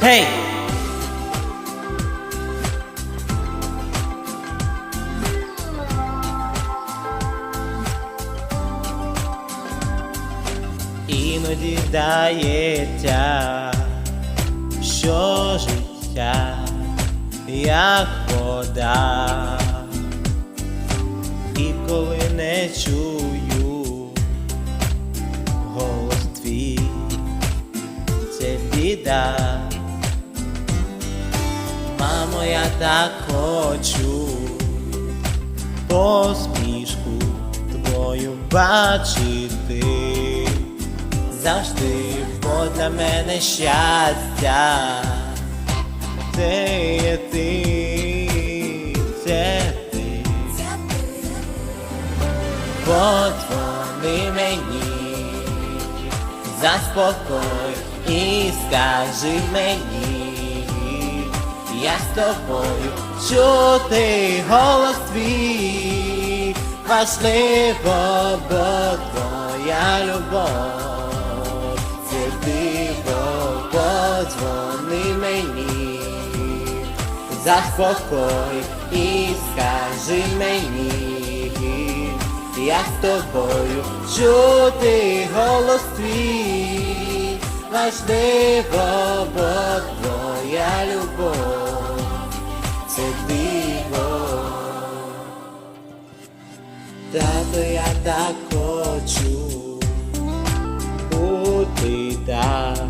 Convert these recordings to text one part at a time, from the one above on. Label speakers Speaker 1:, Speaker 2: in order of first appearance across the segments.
Speaker 1: Гей! Іноді здається, що життя як вода, і коли не чую голос твій, це біда. Мамо, я так хочу посмішку твою бачити завжди, бо для мене щастя. Це є ти, це ти. Подзвони мені, заспокой і скажи мені, я з тобою чути голос твій, важливо, бо твоя любов, заспокой і скажи мені, я з тобою чути голос твій, важливо, бо твоя любов, це диво. Тато, я так хочу бути там,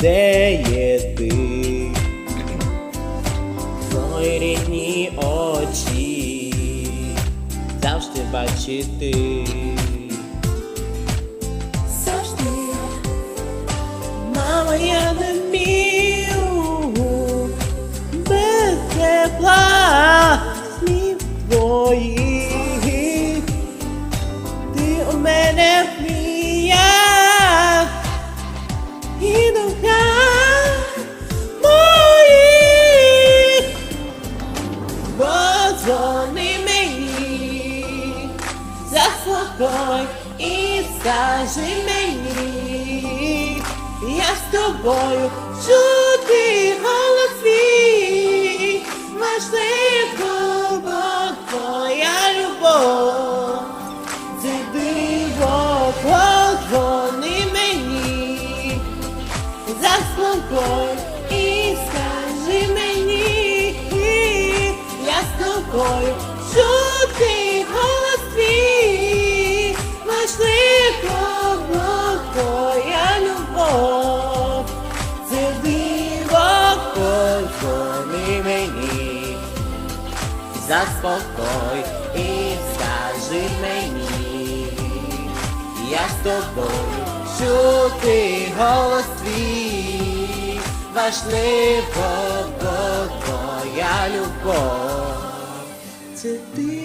Speaker 1: де є ти. Рідні очі. Завжди бачити.
Speaker 2: Завжди.
Speaker 1: Мама, я не вмію заспокой і скажи мені, я з тобою чути голос свій, важливо, бо твоя любов, це диво, подзвони мені, заспокой заспокой і скажи мені, я з тобою чути голос твій, важливо, твоя любов, це ти.